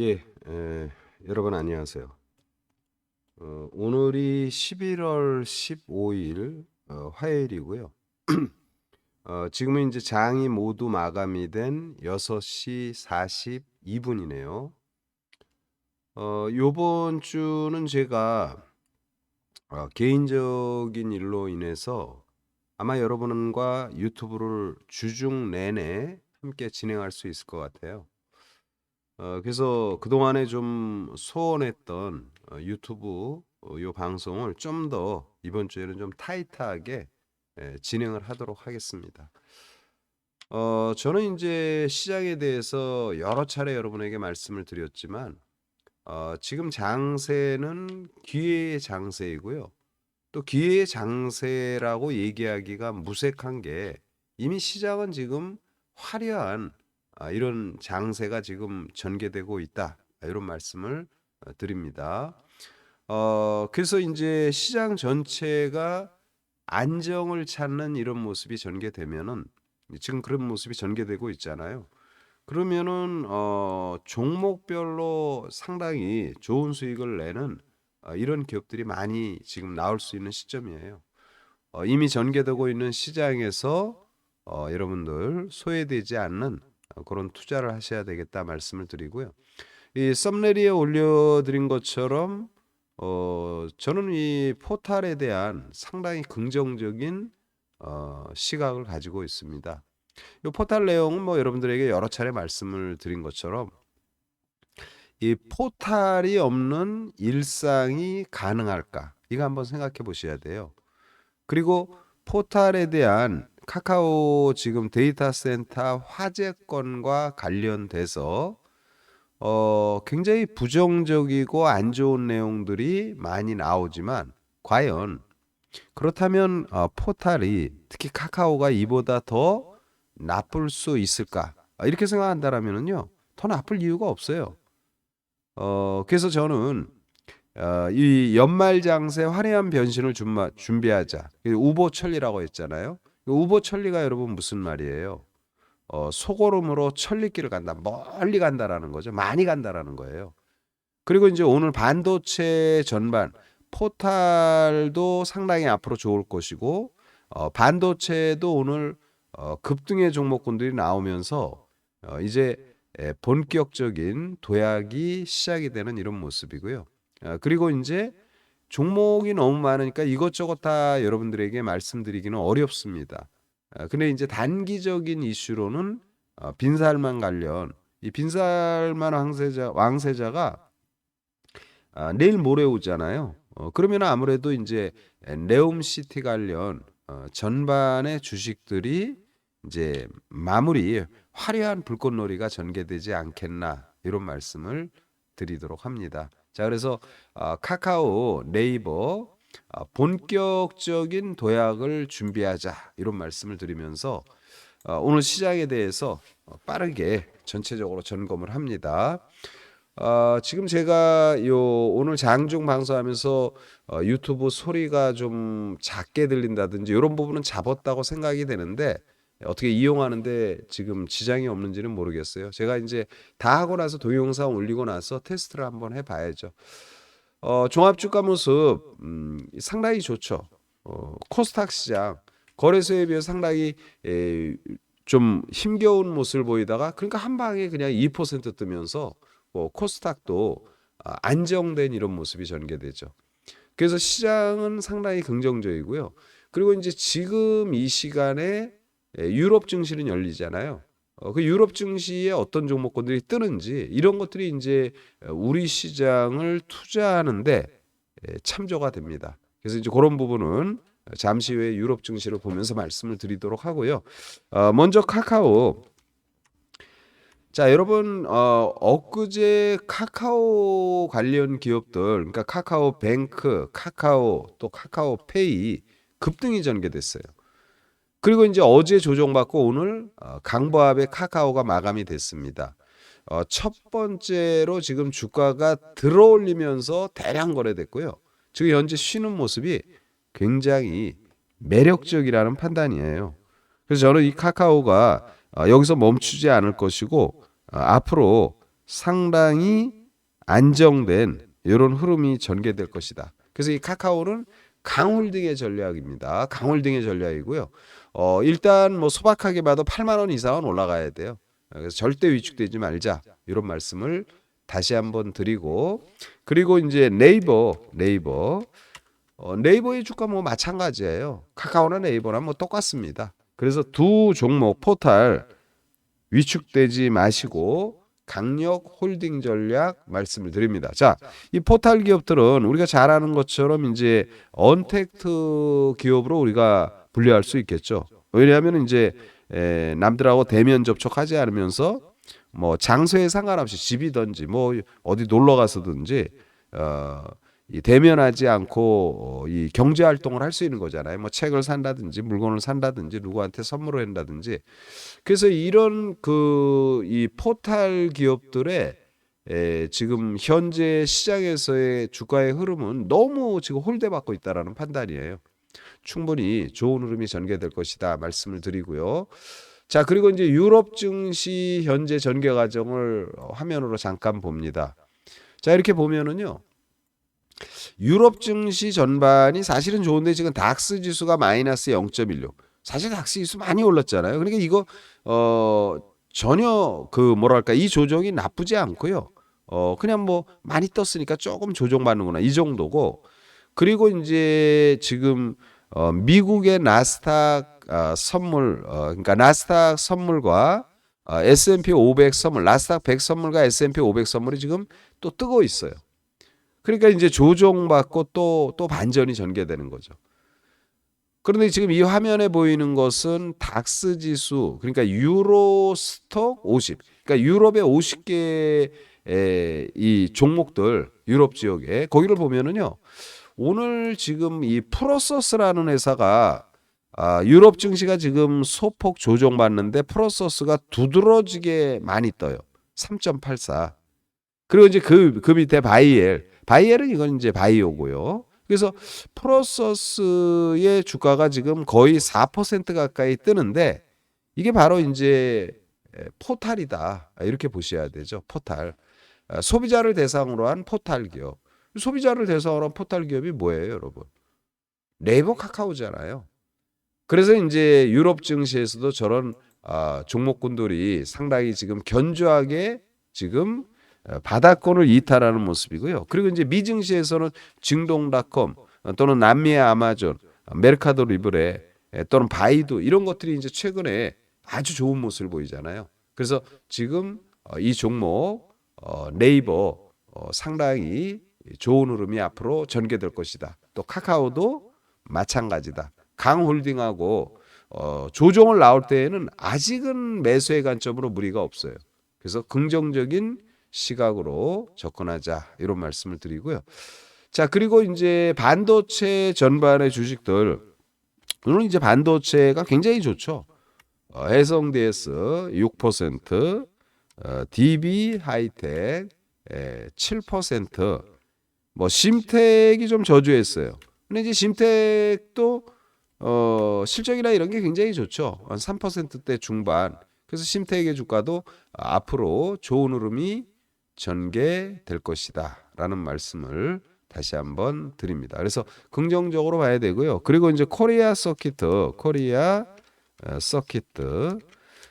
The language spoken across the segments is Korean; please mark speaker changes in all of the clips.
Speaker 1: 예, 에, 여러분 안녕하세요. 어, 오늘이 11월 15일 어, 화요일이고요. 어, 지금은 이제 장이 모두 마감이 된 6시 42분이네요. 어, 요번 주는 제가 어, 개인적인 일로 인해서 아마 여러분과 유튜브를 주중 내내 함께 진행할 수 있을 것 같아요. 어, 그래서 그동안에 좀 소원했던 어, 유튜브 어, 요 방송을 좀 더 이번 주에는 좀 타이트하게 예, 진행을 하도록 하겠습니다. 어, 저는 이제 시장에 대해서 여러 차례 여러분에게 말씀을 드렸지만 어, 지금 장세는 기회의 장세이고요. 또 기회의 장세라고 얘기하기가 무색한 게 이미 시장은 지금 화려한 아, 이런 장세가 지금 전개되고 있다. 아, 이런 말씀을 어, 드립니다. 어, 그래서 이제 시장 전체가 안정을 찾는 이런 모습이 전개되면은 지금 그런 모습이 전개되고 있잖아요. 그러면은 어, 종목별로 상당히 좋은 수익을 내는 어, 이런 기업들이 많이 지금 나올 수 있는 시점이에요. 어, 이미 전개되고 있는 시장에서 어, 여러분들 소외되지 않는 어, 그런 투자를 하셔야 되겠다 말씀을 드리고요. 이 썸네리에 올려드린 것처럼 어, 저는 이 포탈에 대한 상당히 긍정적인 어, 시각을 가지고 있습니다. 이 포탈 내용은 뭐 여러분들에게 여러 차례 말씀을 드린 것처럼 이 포탈이 없는 일상이 가능할까? 이거 한번 생각해 보셔야 돼요. 그리고 포탈에 대한 카카오 지금 데이터 센터 화재 건과 관련돼서 어, 굉장히 부정적이고 안 좋은 내용들이 많이 나오지만 과연 그렇다면 어, 포탈이 특히 카카오가 이보다 더 나쁠 수 있을까? 아, 이렇게 생각한다라면은요, 더 나쁠 이유가 없어요. 어, 그래서 저는 어, 이 연말 장세 화려한 변신을 준마, 준비하자. 우보천리라고 했잖아요. 우보 천리가 여러분 무슨 말이에요? 어, 소고름으로 천리길을 간다. 멀리 간다라는 거죠. 많이 간다라는 거예요. 그리고 이제 오늘 반도체 전반 포탈도 상당히 앞으로 좋을 것이고 어, 반도체도 오늘 어, 급등의 종목군들이 나오면서 어, 이제 에, 본격적인 도약이 시작이 되는 이런 모습이고요. 어, 그리고 이제 종목이 너무 많으니까 이것저것 다 여러분들에게 말씀드리기는 어렵습니다. 아, 근데 이제 단기적인 이슈로는 어, 빈살만 관련 이 빈살만 왕세자 왕세자가 아, 내일 모레 오잖아요. 어, 그러면 아무래도 이제 네옴시티 관련 어, 전반의 주식들이 이제 마무리 화려한 불꽃놀이가 전개되지 않겠나 이런 말씀을 드리도록 합니다. 자 그래서 어, 카카오, 네이버 어, 본격적인 도약을 준비하자 이런 말씀을 드리면서 어, 오늘 시장에 대해서 어, 빠르게 전체적으로 점검을 합니다. 어, 지금 제가 요 오늘 장중 방송하면서 어, 유튜브 소리가 좀 작게 들린다든지 이런 부분은 잡았다고 생각이 되는데 어떻게 이용하는데 지금 지장이 없는지는 모르겠어요. 제가 이제 다 하고 나서 동영상 올리고 나서 테스트를 한번 해봐야죠. 어, 종합주가 모습 음, 상당히 좋죠. 어, 코스닥 시장 거래소에 비해 상당히 에, 좀 힘겨운 모습을 보이다가 그러니까 한 방에 그냥 2% 뜨면서 뭐 코스닥도 아, 안정된 이런 모습이 전개되죠. 그래서 시장은 상당히 긍정적이고요. 그리고 이제 지금 이 시간에 에, 유럽 증시는 열리잖아요. 어, 그 유럽 증시에 어떤 종목군들이 뜨는지 이런 것들이 이제 우리 시장을 투자하는데 에, 참조가 됩니다. 그래서 이제 그런 부분은 잠시 후에 유럽 증시를 보면서 말씀을 드리도록 하고요. 어, 먼저 카카오. 자, 여러분 어, 엊그제 카카오 관련 기업들, 그러니까 카카오 뱅크, 카카오 또 카카오페이 급등이 전개됐어요. 그리고 이제 어제 조정받고 오늘 어, 강보합의 카카오가 마감이 됐습니다. 어, 첫 번째로 지금 주가가 들어올리면서 대량 거래됐고요. 지금 현재 쉬는 모습이 굉장히 매력적이라는 판단이에요. 그래서 저는 이 카카오가 어, 여기서 멈추지 않을 것이고 어, 앞으로 상당히 안정된 이런 흐름이 전개될 것이다. 그래서 이 카카오는 강홀딩의 전략입니다. 강홀딩의 전략이고요. 어, 일단 뭐 소박하게 봐도 8만 원 이상은 올라가야 돼요. 그래서 절대 위축되지 말자 이런 말씀을 다시 한번 드리고 그리고 이제 네이버 네이버 어, 네이버의 주가 뭐 마찬가지예요. 카카오나 네이버나 뭐 똑같습니다. 그래서 두 종목 포탈 위축되지 마시고 강력 홀딩 전략 말씀을 드립니다. 자, 이 포탈 기업들은 우리가 잘 아는 것처럼 이제 언택트 기업으로 우리가 분류할 수 있겠죠. 왜냐하면 이제 에, 남들하고 대면 접촉하지 않으면서 뭐 장소에 상관없이 집이든지 뭐 어디 놀러 가서든지 어, 이 대면하지 않고 어, 이 경제 활동을 할 수 있는 거잖아요. 뭐 책을 산다든지 물건을 산다든지 누구한테 선물을 한다든지. 그래서 이런 그 이 포탈 기업들의 에, 지금 현재 시장에서의 주가의 흐름은 너무 지금 홀대받고 있다라는 판단이에요. 충분히 좋은 흐름이 전개될 것이다 말씀을 드리고요. 자 그리고 이제 유럽 증시 현재 전개 과정을 화면으로 잠깐 봅니다. 자 이렇게 보면은요. 유럽 증시 전반이 사실은 좋은데 지금 닥스 지수가 마이너스 0.16. 사실 닥스 지수 많이 올랐잖아요. 그러니까 이거 어 전혀 그 뭐랄까 이 조정이 나쁘지 않고요. 어 그냥 뭐 많이 떴으니까 조금 조정받는구나 이 정도고. 그리고 이제 지금 어 미국의 나스닥 어, 선물 어, 그러니까 나스닥 선물과 어, S&P 500 선물, 나스닥 100 선물과 S&P 500 선물이 지금 또 뜨고 있어요. 그러니까 이제 조정받고 또 또 반전이 전개되는 거죠. 그런데 지금 이 화면에 보이는 것은 닥스 지수, 그러니까 유로 스톡 50, 그러니까 유럽의 50개의 이 종목들 유럽 지역에 거기를 보면은요. 오늘 지금 이 프로서스라는 회사가 아, 유럽 증시가 지금 소폭 조정받는데 프로서스가 두드러지게 많이 떠요. 3.84. 그리고 이제 그, 그 밑에 바이엘. 바이엘은 이건 이제 바이오고요. 그래서 프로서스의 주가가 지금 거의 4% 가까이 뜨는데 이게 바로 이제 포탈이다. 이렇게 보셔야 되죠. 포탈. 아, 소비자를 대상으로 한 포탈 기업. 소비자를 대상으로 한 포탈 기업이 뭐예요, 여러분? 네이버 카카오잖아요. 그래서 이제 유럽 증시에서도 저런 아, 종목군들이 상당히 지금 견조하게 지금 어, 바닥권을 이탈하는 모습이고요. 그리고 이제 미증시에서는 증동닷컴 또는 남미의 아마존, 메르카도 리브레 또는 바이두 이런 것들이 이제 최근에 아주 좋은 모습을 보이잖아요. 그래서 지금 어, 이 종목 어, 네이버 상당히 좋은 흐름이 앞으로 전개될 것이다. 또 카카오도 마찬가지다. 강홀딩하고 어, 조정을 나올 때에는 아직은 매수의 관점으로 무리가 없어요. 그래서 긍정적인 시각으로 접근하자 이런 말씀을 드리고요. 자 그리고 이제 반도체 전반의 주식들 오늘 이제 반도체가 굉장히 좋죠. 어, 해성 DS 6%, 어, DB 하이텍 에, 7%, 뭐 심텍이 좀 저조했어요. 근데 이제 심텍도 어, 실적이나 이런 게 굉장히 좋죠. 한 3%대 중반. 그래서 심텍의 주가도 앞으로 좋은 흐름이 전개될 것이다라는 말씀을 다시 한번 드립니다. 그래서 긍정적으로 봐야 되고요. 그리고 이제 코리아 서키트, 코리아 어, 서키트.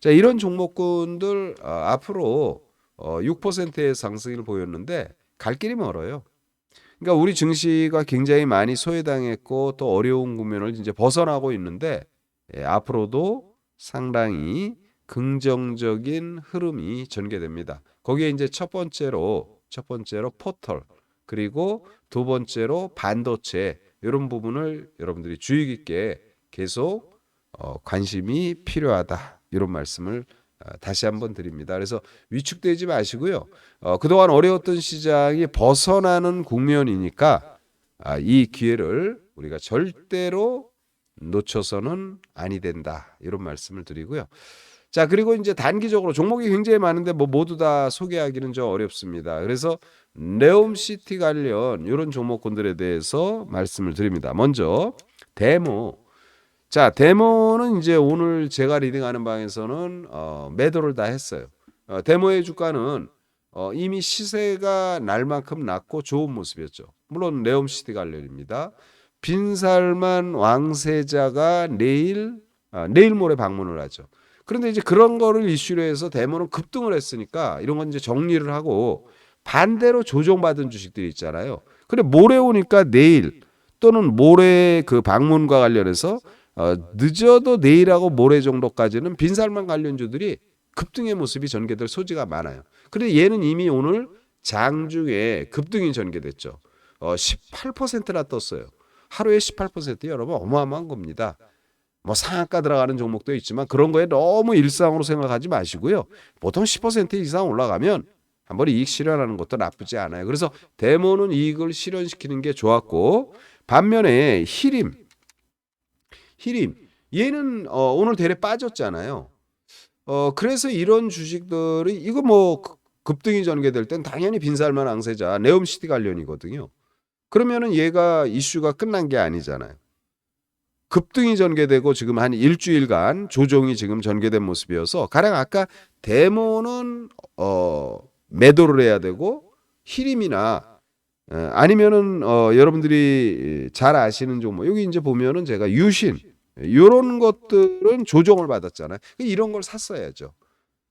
Speaker 1: 자, 이런 종목군들 어, 앞으로 어, 6%의 상승을 보였는데 갈 길이 멀어요. 그러니까 우리 증시가 굉장히 많이 소외당했고 또 어려운 국면을 이제 벗어나고 있는데 예, 앞으로도 상당히 긍정적인 흐름이 전개됩니다. 거기에 이제 첫 번째로 첫 번째로 포털 그리고 두 번째로 반도체 이런 부분을 여러분들이 주의 깊게 계속 어, 관심이 필요하다 이런 말씀을 어, 다시 한번 드립니다. 그래서 위축되지 마시고요. 어, 그동안 어려웠던 시장이 벗어나는 국면이니까 아, 이 기회를 우리가 절대로 놓쳐서는 아니 된다 이런 말씀을 드리고요. 자 그리고 이제 단기적으로 종목이 굉장히 많은데 뭐 모두 다 소개하기는 좀 어렵습니다. 그래서 네옴시티 관련 이런 종목군들에 대해서 말씀을 드립니다. 먼저 데모. 자 데모는 이제 오늘 제가 리딩하는 방에서는 어, 매도를 다 했어요. 어, 데모의 주가는 어, 이미 시세가 날 만큼 낮고 좋은 모습이었죠. 물론 네옴시티 관련입니다. 빈살만 왕세자가 내일 아, 내일 모레 방문을 하죠. 그런데 이제 그런 거를 이슈로 해서 대모는 급등을 했으니까 이런 건 이제 정리를 하고 반대로 조정받은 주식들이 있잖아요. 근데 모레 오니까 내일 또는 모레 그 방문과 관련해서 어, 늦어도 내일하고 모레 정도까지는 빈살만 관련주들이 급등의 모습이 전개될 소지가 많아요. 근데 얘는 이미 오늘 장중에 급등이 전개됐죠. 어, 18%나 떴어요. 하루에 18% 여러분 어마어마한 겁니다. 뭐 상한가 들어가는 종목도 있지만 그런 거에 너무 일상으로 생각하지 마시고요. 보통 10% 이상 올라가면 한번 이익 실현하는 것도 나쁘지 않아요. 그래서 데모는 이익을 실현시키는 게 좋았고 반면에 히림 히림 얘는 어, 오늘 대래 빠졌잖아요. 어 그래서 이런 주식들이 이거 뭐 급- 급등이 전개될 땐 당연히 빈살만 앙세자 네옴시티 관련이거든요. 그러면은 얘가 이슈가 끝난 게 아니잖아요. 급등이 전개되고 지금 한 일주일간 조정이 지금 전개된 모습이어서 가령 아까 데모는 어 매도를 해야 되고 히림이나 에, 아니면은 어 여러분들이 잘 아시는 종목 여기 이제 보면은 제가 유신 이런 것들은 조정을 받았잖아요. 이런 걸 샀어야죠.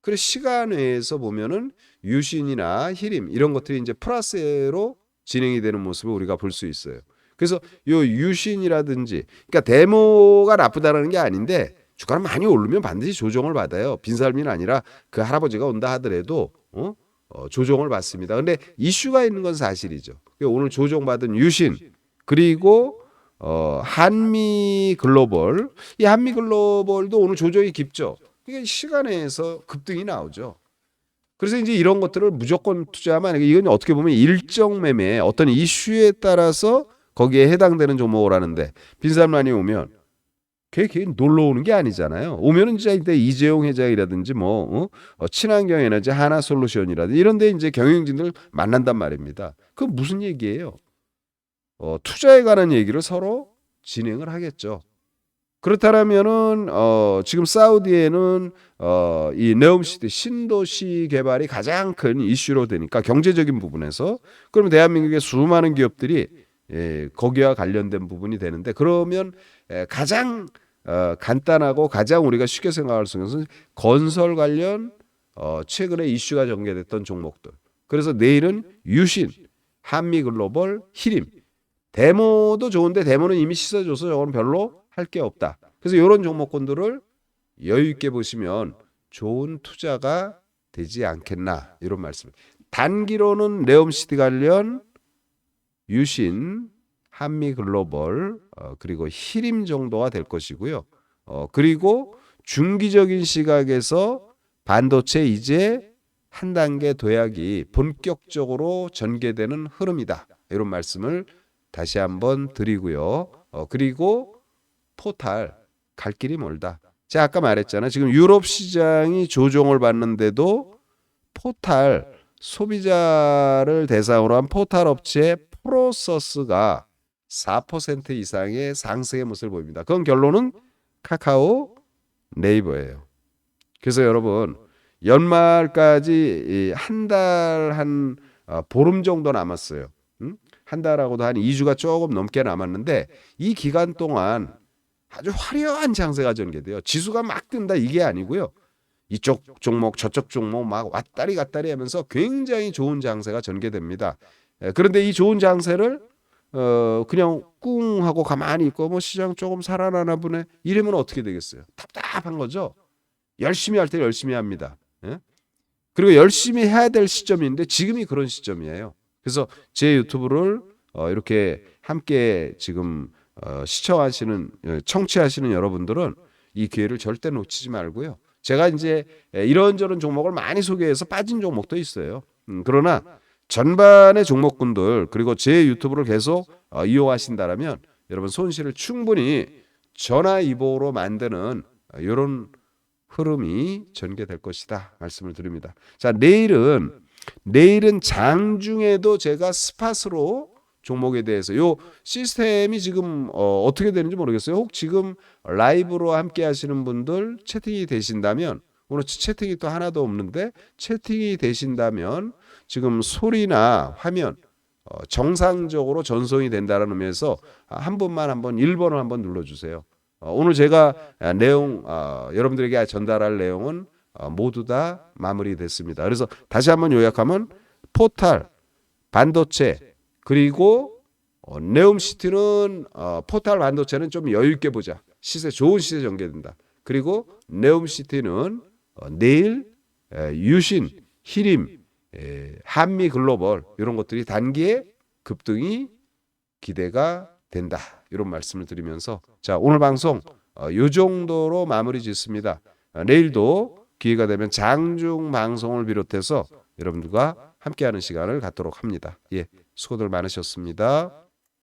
Speaker 1: 그래서 시간 외에서 보면은 유신이나 히림 이런 것들이 이제 플러스로 진행이 되는 모습을 우리가 볼 수 있어요. 그래서 요 유신이라든지 그러니까 데모가 나쁘다라는 게 아닌데 주가는 많이 오르면 반드시 조정을 받아요. 빈살민 아니라 그 할아버지가 온다 하더라도 어? 어, 조정을 받습니다. 근데 이슈가 있는 건 사실이죠. 그러니까 오늘 조정받은 유신 그리고 어, 한미 글로벌 이 한미 글로벌도 오늘 조정이 깊죠. 그러니까 시간에서 급등이 나오죠. 그래서 이제 이런 것들을 무조건 투자하면 이건 어떻게 보면 일정 매매 어떤 이슈에 따라서 거기에 해당되는 종목을 하는데 빈살만이 오면 걔, 걔 놀러 오는 게 아니잖아요. 오면은 진짜 이때 이재용 회장이라든지 뭐 어? 어, 친환경 에너지 하나솔루션이라든지 이런 데 이제 경영진들 만난단 말입니다. 그 무슨 얘기예요? 어, 투자에 관한 얘기를 서로 진행을 하겠죠. 그렇다면은 어, 지금 사우디에는 어, 이 네옴시티 신도시 개발이 가장 큰 이슈로 되니까 경제적인 부분에서 그러면 대한민국의 수많은 기업들이 예, 거기와 관련된 부분이 되는데 그러면 에, 가장 어, 간단하고 가장 우리가 쉽게 생각할 수 있는 것은 건설 관련 어, 최근에 이슈가 전개됐던 종목들. 그래서 내일은 유신, 한미 글로벌, 히림. 데모도 좋은데 데모는 이미 씻어줘서 저거는 별로 할 게 없다. 그래서 이런 종목군들을 여유 있게 보시면 좋은 투자가 되지 않겠나 이런 말씀. 단기로는 네옴시티 관련 유신, 한미 글로벌 어, 그리고 히림 정도가 될 것이고요. 어, 그리고 중기적인 시각에서 반도체 이제 한 단계 도약이 본격적으로 전개되는 흐름이다. 이런 말씀을 다시 한번 드리고요. 어, 그리고 포탈 갈 길이 멀다. 제가 아까 말했잖아요. 지금 유럽 시장이 조정을 받는데도 포탈 소비자를 대상으로 한 포탈 업체 프로서스가 4% 이상의 상승의 모습을 보입니다. 그건 결론은 카카오 네이버예요. 그래서 여러분 연말까지 한 달한 어, 보름 정도 남았어요. 음? 한 달하고도 한 2주가 조금 넘게 남았는데 이 기간 동안 아주 화려한 장세가 전개돼요. 지수가 막 뜬다 이게 아니고요. 이쪽 종목 저쪽 종목 막 왔다리 갔다리 하면서 굉장히 좋은 장세가 전개됩니다. 예, 그런데 이 좋은 장세를 어 그냥 꿍 하고 가만히 있고 뭐 시장 조금 살아나나 보네 이러면 어떻게 되겠어요? 답답한 거죠. 열심히 할 때 열심히 합니다. 예? 그리고 열심히 해야 될 시점인데 지금이 그런 시점이에요. 그래서 제 유튜브를 어 이렇게 함께 지금 어 시청하시는 어, 청취하시는 여러분들은 이 기회를 절대 놓치지 말고요. 제가 이제 이런저런 종목을 많이 소개해서 빠진 종목도 있어요. 음, 그러나 전반의 종목군들 그리고 제 유튜브를 계속 어, 이용하신다라면 여러분 손실을 충분히 전화위복으로 만드는 이런 흐름이 전개될 것이다 말씀을 드립니다. 자 내일은 내일은 장중에도 제가 스팟으로 종목에 대해서 요 시스템이 지금 어, 어떻게 되는지 모르겠어요. 혹 지금 라이브로 함께 하시는 분들 채팅이 되신다면 오늘 채팅이 또 하나도 없는데 채팅이 되신다면 지금 소리나 화면 어, 정상적으로 전송이 된다는 의미에서 한 분만 한번 1번을 한번 눌러 주세요. 어, 오늘 제가 아, 내용 어, 여러분들에게 전달할 내용은 어, 모두 다 마무리됐습니다. 그래서 다시 한번 요약하면 포탈, 반도체 그리고 어, 네옴시티는 어, 포탈 반도체는 좀 여유 있게 보자. 시세 좋은 시세 전개된다. 그리고 네옴시티는 어, 내일 에, 유신, 히림, 에, 한미 글로벌 이런 것들이 단기에 급등이 기대가 된다. 이런 말씀을 드리면서 자 오늘 방송 어, 요 정도로 마무리 짓습니다. 어, 내일도 기회가 되면 장중 방송을 비롯해서 여러분들과 함께하는 시간을 갖도록 합니다. 예, 수고들 많으셨습니다.